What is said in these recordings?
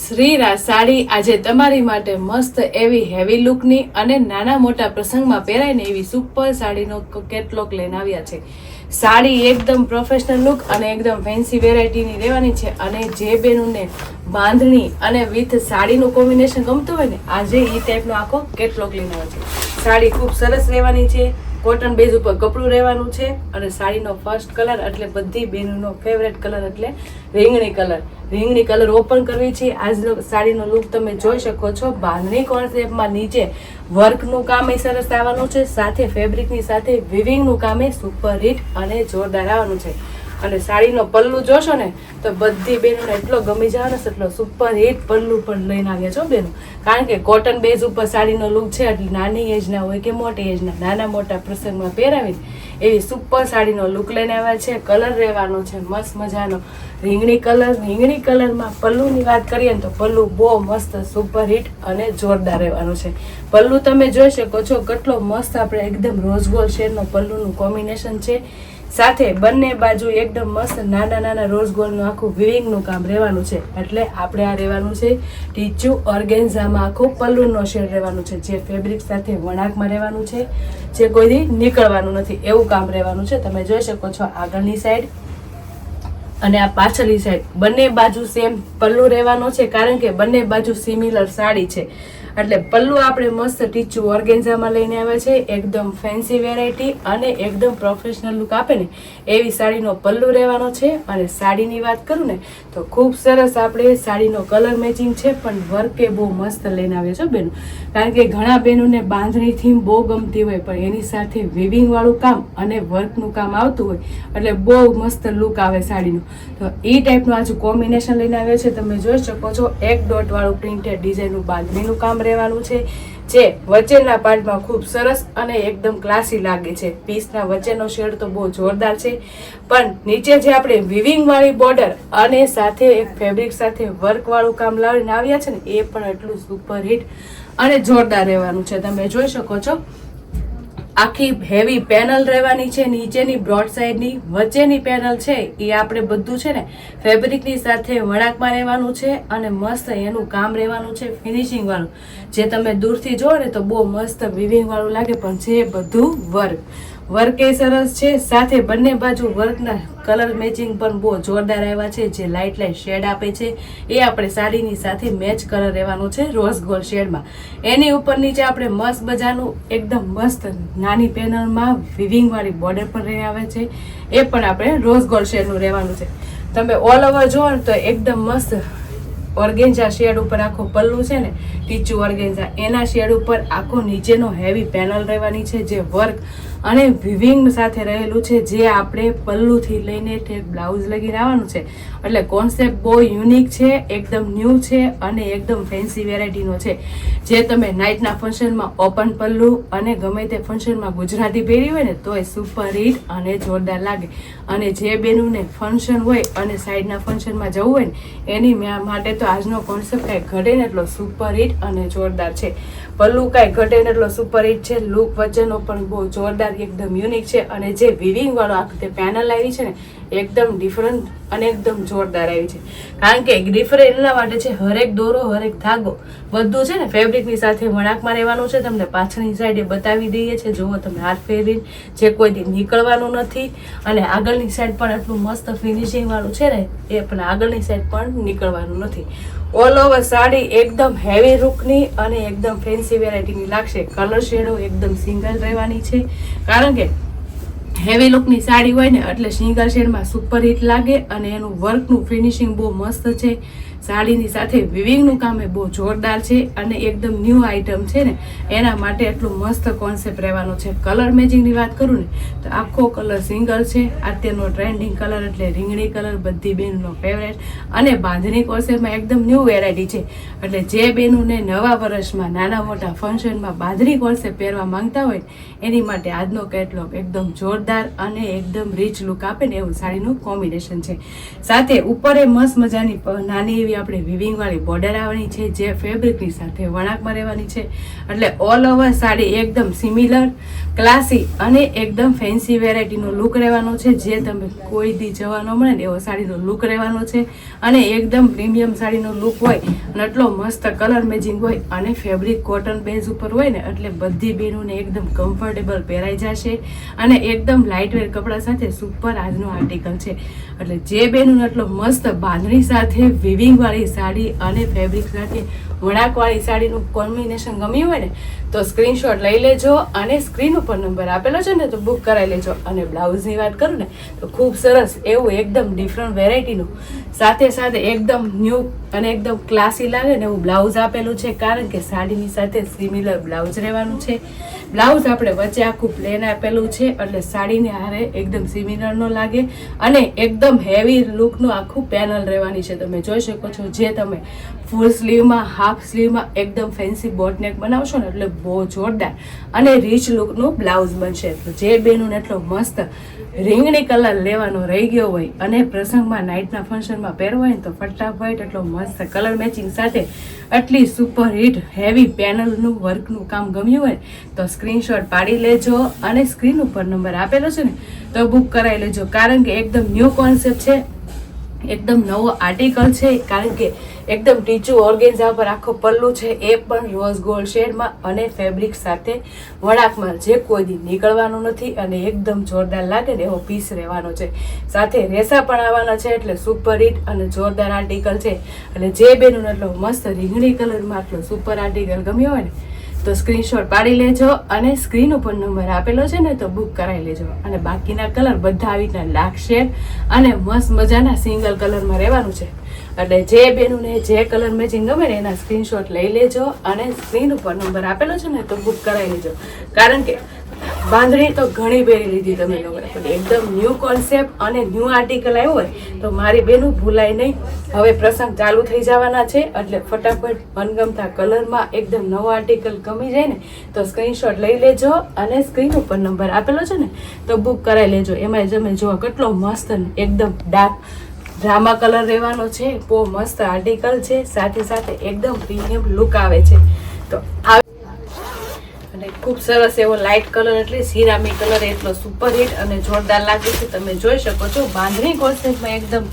શ્રીરા સાડી આજે તમારી માટે મસ્ત એવી હેવી લુકની અને નાના મોટા પ્રસંગમાં પહેરાય ને એવી સુપર સાડીનો કેટલોક લઈને આવ્યા છે. સાડી એકદમ પ્રોફેશનલ લુક અને એકદમ ફેન્સી વેરાયટીની રહેવાની છે અને જે બેનુંને બાંધણી અને વિથ સાડીનું કોમ્બિનેશન ગમતું હોય ને, આજે એ ટાઈપનો આખો કેટલોક લઈને આવ્યો છે. સાડી ખૂબ સરસ રહેવાની છે. કોટન બેઝ ઉપર કપડું રહેવાનું છે અને સાડીનો ફર્સ્ટ કલર એટલે બધી બેનનો ફેવરેટ કલર એટલે રીંગણી કલર રીંગણી કલર ઓપન કરવી છે. આજનો સાડીનો લુક તમે જોઈ શકો છો. બાંધણી કોન્સેપ્ટમાં નીચે વર્કનું કામ એ સરસ આવવાનું છે. સાથે ફેબ્રિકની સાથે વિવિંગનું કામ એ સુપર હિટ અને જોરદાર આવવાનું છે. અને સાડીનો પલ્લુ જોશો ને, તો બધી બહેનોને એટલો ગમી જવાનો છે, એટલો સુપર હિટ પલ્લુ પણ લઈને આવ્યા છો બહેનો. કારણ કે કોટન બેઝ ઉપર સાડીનો લુક છે એટલે નાની એજના હોય કે મોટી એજના નાના મોટા પ્રસંગમાં પહેરાવીને એવી સુપર સાડીનો લુક લઈને આવ્યા છે કલર રહેવાનો છે, મસ્ત મજાનો. રીંગણી કલર રીંગણી કલરમાં પલ્લુની વાત કરીએ ને, તો પલ્લુ બહુ મસ્ત સુપર હિટ અને જોરદાર રહેવાનું છે. પલ્લુ તમે જોઈ શકો છો, કેટલો મસ્ત આપણે એકદમ રોઝ ગોલ્ડ શેડનો પલ્લુનું કોમ્બિનેશન છે. સાથે બંને બાજુ એકદમ મસ્ત નાના નાના રોઝ ગોલ્ડનું આખું વિવિંગનું કામ રહેવાનું છે. એટલે આપણે આ રહેવાનું છે ટીચુ ઓર્ગેન્ઝામાં આખું પલ્લુનો શેડ રહેવાનું છે, જે ફેબ્રિક સાથે વણાકમાં રહેવાનું છે, જે કોઈથી નીકળવાનું નથી. એવું કામ રહેવાનું છે. તમે જોઈ શકો છો આગળની સાઈડ અને આ પાછળની સાઈડ બંને બાજુ સેમ પલ્લુ રહેવાનો છે, કારણ કે બંને બાજુ સિમિલર સાડી છે. એટલે પલ્લુ આપણે મસ્ત ટીચું ઓર્ગેન્ઝામાં લઈને આવ્યા છે, એકદમ ફેન્સી વેરાયટી અને એકદમ પ્રોફેશનલ લુક આપે ને, એવી સાડીનો પલ્લુ રહેવાનો છે. અને સાડીની વાત કરું ને, તો ખૂબ સરસ આપણે સાડીનો કલર મેચિંગ છે, પણ વર્ક એ બહુ મસ્ત લઈને આવ્યા છો બેનો. કારણ કે ઘણા બહેનોને બાંધણી થીમ બહુ ગમતી હોય, પણ એની સાથે વિવિંગવાળું કામ અને વર્કનું કામ આવતું હોય, એટલે બહુ મસ્ત લુક આવે સાડીનું. તો એ ટાઈપનું આજે કોમ્બિનેશન લઈને આવ્યો છે, તમે જોઈ શકો છો, એક ડોટવાળું પ્રિન્ટેડ ડિઝાઇનનું બાંધણીનું કામ રહેવાનું છે, જે વચ્ચેના પાર્ટમાં ખૂબ સરસ અને એકદમ ક્લાસી લાગે છે. પીસના વચ્ચેનો શેડ તો બહુ જોરદાર છે, પણ નીચે જે આપણે વિવિંગ વાળી બોર્ડર અને સાથે એક ફેબ્રિક સાથે વર્કવાળું કામ લાવીને આવ્યા છે ને, એ પણ એટલું સુપર હિટ અને જોરદાર રહેવાનું છે. તમે જોઈ શકો છો આખી હેવી પેનલ રહેવાની છે, નીચેની બ્રોડ સાઈડની વચ્ચેની પેનલ છે, એ આપણે બધું છે ને ફેબ્રિકની સાથે વળાંકમાં રહેવાનું છે અને મસ્ત એનું કામ રહેવાનું છે ફિનિશિંગવાળું જે તમે દૂરથી જુઓ ને તો બહુ મસ્ત વિવિંગવાળું લાગે, પણ છે બધું વર્ક વર્ક સરસ છે. સાથે બંને બાજુ વર્કના કલર મેચિંગ પણ બહુ જોરદાર આવ્યા છે. જે લાઇટ લાઇટ શેડ આપે છે. એ આપણે સાડીની સાથે મેચ કલર રહેવાનો છે રોઝ ગોલ્ડ શેડમાં. એની ઉપર નીચે આપણે મસ્ત મજાનું એકદમ મસ્ત નાની પેનલમાં વિવિંગવાળી બોર્ડર પણ આવે છે. એ પણ આપણે રોઝ ગોલ્ડ શેડનું રહેવાનું છે. તમે ઓલ ઓવર જુઓ તો એકદમ મસ્ત ઓર્ગેન્ઝા શેડ ઉપર આખો પલ્લું છે ને, ટીચું ઓર્ગેન્ઝા એના શેડ ઉપર આખો નીચેનો હેવી પેનલ રહેવાની છે. જે વર્ક અને વિવિંગ સાથે રહેલું છે જે આપણે પલ્લુથી લઈને ઠેક બ્લાઉઝ લગીને આવવાનું છે. એટલે કોન્સેપ્ટ બહુ યુનિક છે, એકદમ ન્યૂ છે અને એકદમ ફેન્સી વેરાયટીનો છે. જે તમે નાઇટના ફંક્શનમાં ઓપન પલ્લુ અને ગમે તે ફંક્શનમાં ગુજરાતી પહેરી હોય ને, તોય સુપર હિટ અને જોરદાર લાગે. અને જે બેનુંને ફંક્શન હોય અને સાઈડના ફંક્શનમાં જવું હોય ને, એની માટે તો આજનો કોન્સેપ્ટ કાંઈ ઘટે ને એટલો સુપર હિટ અને જોરદાર છે. પલ્લુ કાંઈ ઘટે ને એટલો સુપર હિટ છે. લુક વચ્ચેનો પણ બહુ જોરદાર, એકદમ યુનિક છે. અને જે વિવિંગ વાળો આખી તે પેનલ આવી છે ને એકદમ ડિફરન્ટ અને એકદમ જોરદાર આવી છે. કારણ કે ડિફરન્ટ એટલા માટે છે, હરેક દોરો હરેક ધાગો. બધું છે ને ફેબ્રિકની સાથે વણાકમાં રહેવાનું છે. તમને પાછળની સાઈડે બતાવી દઈએ છે જુઓ તમે હાથ ફેરવીને જે કોઈ દી નીકળવાનું નથી. અને આગળની સાઈડ પણ એટલું મસ્ત ફિનિશિંગવાળું છે ને, એ પણ આગળની સાઈડ પણ નીકળવાનું નથી. ઓલ ઓવર સાડી એકદમ હેવી લુકની અને એકદમ ફેન્સી વેરાયટીની લાગશે. કલર શેડો એકદમ સિંગલ રહેવાની છે. કારણ કે હેવી લુકની સાડી હોય ને એટલે સિંગલ શેડમાં સુપર હિટ લાગે અને એનું વર્કનું ફિનિશિંગ બહુ મસ્ત છે. સાડીની સાથે વિવિંગનું કામ એ બહુ જોરદાર છે અને એકદમ ન્યૂ આઇટમ છે ને, એના માટે એટલું મસ્ત કોન્સેપ્ટ રહેવાનો છે. કલર મેચિંગની વાત કરું ને, તો આખો કલર સિંગલ છે. અત્યારનો ટ્રેન્ડિંગ કલર એટલે રીંગણી કલર બધી બેનનો ફેવરેટ અને બાંધણી કોન્સેપ્ટમાં એકદમ ન્યૂ વેરાયટી છે. એટલે જે બેનુંને નવા વર્ષમાં, નાના મોટા ફંક્શનમાં બાંધણી કોન્સેપ્ટ પહેરવા માંગતા હોય, એની માટે આજનો કેટલોગ એકદમ જોરદાર અને એકદમ રીચ લુક આપે ને એવું સાડીનું કોમ્બિનેશન છે. સાથે ઉપર એ મસ્ત મજાની નાની એવી એવી આપણે વિવિંગ વાળી બોર્ડર આવવાની છે, જે ફેબ્રિકની સાથે વણાકમાં રહેવાની છે. એટલે ઓલ ઓવર સાડી એકદમ સિમિલર ક્લાસી અને એકદમ ફેન્સી વેરાયટીનો લુક રહેવાનો છે. જે તમે કોઈ દી જવા ન મળે ને એવો સાડીનો લુક રહેવાનો છે. અને એકદમ પ્રીમિયમ સાડીનો લુક હોય અને એટલો મસ્ત કલર મેચિંગ હોય અને ફેબ્રિક કોટન બેઝ ઉપર હોય ને એટલે બધી બહેનોને એકદમ કમ્ફર્ટેબલ પહેરાઈ જશે. અને એકદમ લાઇટવેર કપડા સાથે સુપર આજનો આર્ટિકલ છે. એટલે જે બેનોને એટલો મસ્ત બાંધણી સાથે વિવિંગ વાળી સાડી અને ફેબ્રિક સાથે વણાકવાળી સાડીનું કોમ્બિનેશન ગમ્યું હોય ને, તો સ્ક્રીનશોટ લઈ લેજો અને સ્ક્રીન ઉપર નંબર આપેલો છે ને, તો બુક કરાવી લેજો. અને બ્લાઉઝની વાત કરું ને, તો ખૂબ સરસ એવું એકદમ ડિફરન્ટ વેરાયટીનું સાથે સાથે એકદમ ન્યૂ અને એકદમ ક્લાસી લાગે ને એવું બ્લાઉઝ આપેલું છે, કારણ કે સાડીની સાથે સિમિલર બ્લાઉઝ રહેવાનું છે. બ્લાઉઝ આપણે વચ્ચે આખું પ્લેન આપેલું છે એટલે સાડીને હારે એકદમ સિમિલરનો લાગે અને એકદમ હેવી લુકનું આખું પેનલ રહેવાની છે. તમે જોઈ શકો છો જે તમે ફૂલ સ્લીવમાં હાફ સ્લીવમાં એકદમ ફેન્સી બોટનેક બનાવશો ને એટલે બહુ જોરદાર અને રીચ લુકનું બ્લાઉઝ બનશે. તો જે બેનું એટલો મસ્ત રીંગણી કલર લેવાનો રહી ગયો હોય અને પ્રસંગમાં નાઇટના ફંક્શનમાં પહેરવો હોય ને તો ફટાફટ એટલો મસ્ત કલર મેચિંગ સાથે આટલી સુપર હિટ હેવી પેનલનું વર્કનું કામ ગમ્યું હોય તો સ્ક્રીનશોટ પાડી લેજો અને સ્ક્રીન ઉપર નંબર આપેલો છે ને તો બુક કરાવી લેજો. કારણ કે એકદમ ન્યૂ કોન્સેપ્ટ છે. એકદમ નવો આર્ટિકલ છે, કારણ કે એકદમ ટીચું ઓર્ગેન્ઝા પર આખો પલ્લુ છે, એ પણ રોઝ ગોલ્ડ શેડમાં અને ફેબ્રિક સાથે વળાકમાં જે કોઈ દી નીકળવાનું નથી અને એકદમ જોરદાર લાગે ને એવો પીસ રહેવાનો છે. સાથે રેસા પણ આવવાના છે, એટલે સુપર હિટ અને જોરદાર આર્ટિકલ છે. અને જે બેનું એટલો મસ્ત રીંગણી કલરમાં આટલો સુપર આર્ટિકલ ગમ્યો હોય ને તો સ્ક્રીનશોટ પાડી લેજો અને સ્ક્રીન ઉપર નંબર આપેલો છે ને તો બુક કરાવી લેજો. અને બાકીના કલર બધા આવી રીતના લાગશે અને મસ્ત મજાના સિંગલ કલરમાં રહેવાનું છે. એટલે જે બેનુને જે કલર મેચિંગ ગમે ને એના સ્ક્રીનશોટ લઈ લેજો અને સ્ક્રીન ઉપર નંબર આપેલો છે ને તો બુક કરાવી લેજો. કારણ કે બાંધણી તો ઘણી પહેરી લીધી તમે એકદમ ન્યૂ કોન્સેપ્ટ અને ન્યૂ આર્ટિકલ આવ્યો હોય તો મારી બેનું ભૂલાય નહીં. હવે પ્રસંગ ચાલુ થઈ જવાના છે એટલે ફટાફટ મનગમતા કલરમાં એકદમ નવો આર્ટિકલ ગમી જાય ને તો સ્ક્રીનશોટ લઈ લેજો અને સ્ક્રીન ઉપર નંબર આપેલો છે ને તો બુક કરાવી લેજો. એમાં તમે જુઓ કેટલો મસ્ત એકદમ ડાર્ક ડ્રામા કલર રહેવાનો છે. બહુ મસ્ત આર્ટિકલ છે. સાથે સાથે એકદમ પ્રીમિયમ લુક આવે છે. તો આ ખૂબ સરસ એવો લાઇટ કલર એટલે સિરામી કલર એટલો સુપર હિટ અને જોરદાર લાગે છે. તમે જોઈ શકો છો, બાંધણી કોન્સેપ્ટમાં એકદમ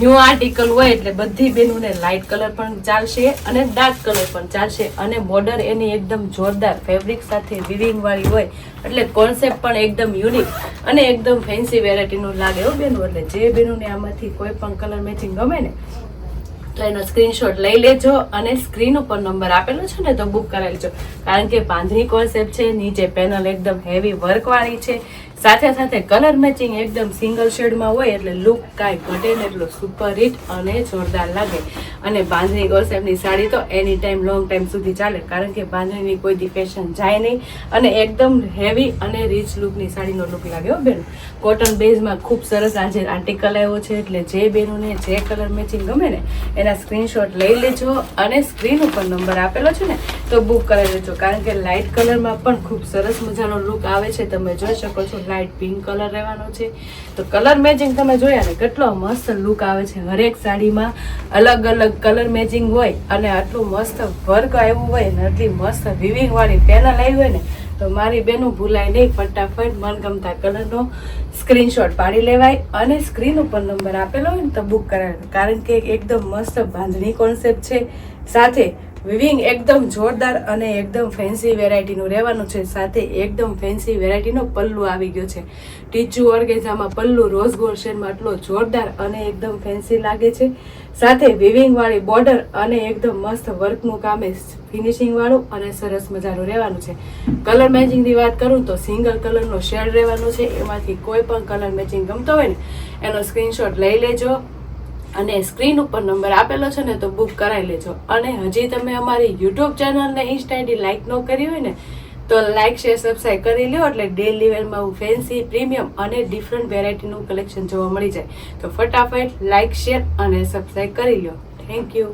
ન્યૂ આર્ટિકલ હોય એટલે બધી બેનોને લાઇટ કલર પણ ચાલશે અને ડાર્ક કલર પણ ચાલશે. અને બોર્ડર એની એકદમ જોરદાર ફેબ્રિક સાથે વિવિંગવાળી હોય એટલે કોન્સેપ્ટ પણ એકદમ યુનિક અને એકદમ ફેન્સી વેરાયટીનું લાગે એવું બેનું. એટલે જે બેનોને આમાંથી કોઈ પણ કલર મેચિંગ ગમે ને તો એનો સ્ક્રીનશોટ લઈ લેજો અને સ્ક્રીન ઉપર નંબર આપેલો છે ને તો બુક કરાવી લેજો. કારણ કે બાંધણી કોન્સેપ્ટ છે, નીચે પેનલ એકદમ હેવી વર્ક વાળી છે. સાથે સાથે કલર મેચિંગ એકદમ સિંગલ શેડમાં હોય એટલે લુક કાંઈ ઘટે ને એટલો સુપર હિટ અને જોરદાર લાગે. અને બાંધણી એમની સાડી તો એની ટાઈમ લોંગ ટાઈમ સુધી ચાલે, કારણ કે બાંધણીની કોઈ દી ફેશન જાય નહીં. અને એકદમ હેવી અને રીચ લુકની સાડીનો લુક લાગે હો બેન. કોટન બેઝમાં ખૂબ સરસ આજે આર્ટિકલ આવ્યો છે, એટલે જે બેનોને જે કલર મેચિંગ ગમે ને, એના સ્ક્રીનશોટ લઈ લેજો અને સ્ક્રીન ઉપર નંબર આપેલો છે ને, તો બુક કરાવી લેજો કારણ કે લાઇટ કલરમાં પણ ખૂબ સરસ મજાનો લુક આવે છે, તમે જોઈ શકો છો. લાઇટ પિંક કલર રહેવાનો છે. તો કલર મેચિંગ તમે જોયા ને, કેટલો મસ્ત લુક આવે છે. હરેક સાડીમાં અલગ અલગ કલર મેચિંગ હોય અને આટલું મસ્ત વર્ક આવ્યું હોય ને, આટલી મસ્ત વિવિંગવાળી પેનલ આવી હોય ને, તો મારી બેનું ભૂલાય નહીં. ફટાફટ મનગમતા કલરનો સ્ક્રીનશોટ પાડી લેવાય અને સ્ક્રીન ઉપર નંબર આપેલો હોય ને, તો બુક કરાવે કારણ કે એકદમ મસ્ત બાંધણી કોન્સેપ્ટ છે. સાથે વિવિંગ એકદમ જોરદાર અને એકદમ ફેન્સી વેરાયટીનું રહેવાનું છે. સાથે એકદમ ફેન્સી વેરાયટીનો પલ્લુ આવી ગયો છે. ટીચુ ઓર્ગેઝામાં પલ્લુ રોઝ ગોલ્ડ શેડમાં આટલો જોરદાર અને એકદમ ફેન્સી લાગે છે. સાથે વિવિંગવાળી બોર્ડર અને એકદમ મસ્ત વર્કનું કામે ફિનિશિંગવાળું અને સરસ મજાનું રહેવાનું છે. કલર મેચિંગની વાત કરું તો સિંગલ કલરનો શેડ રહેવાનો છે. એમાંથી કોઈ પણ કલર મેચિંગ ગમતો હોય ને, એનો સ્ક્રીનશોટ લઈ લેજો. અને સ્ક્રીન ઉપર નંબર આપેલો છે ને તો બુક કરાવી લેજો. અને હજી તમે અમારી યુટ્યુબ ચેનલને ઇન્સ્ટા આઈડી લાઇક ન કરી હોય ને, તો લાઇક શેર સબસ્ક્રાઈબ કરી લ્યો એટલે ડેલી વેરમાં ફેન્સી પ્રીમિયમ અને ડિફરન્ટ વેરાયટીનું કલેક્શન જોવા મળી જાય. તો ફટાફટ લાઇક શેર અને સબસ્ક્રાઈબ કરી લ્યો. Thank you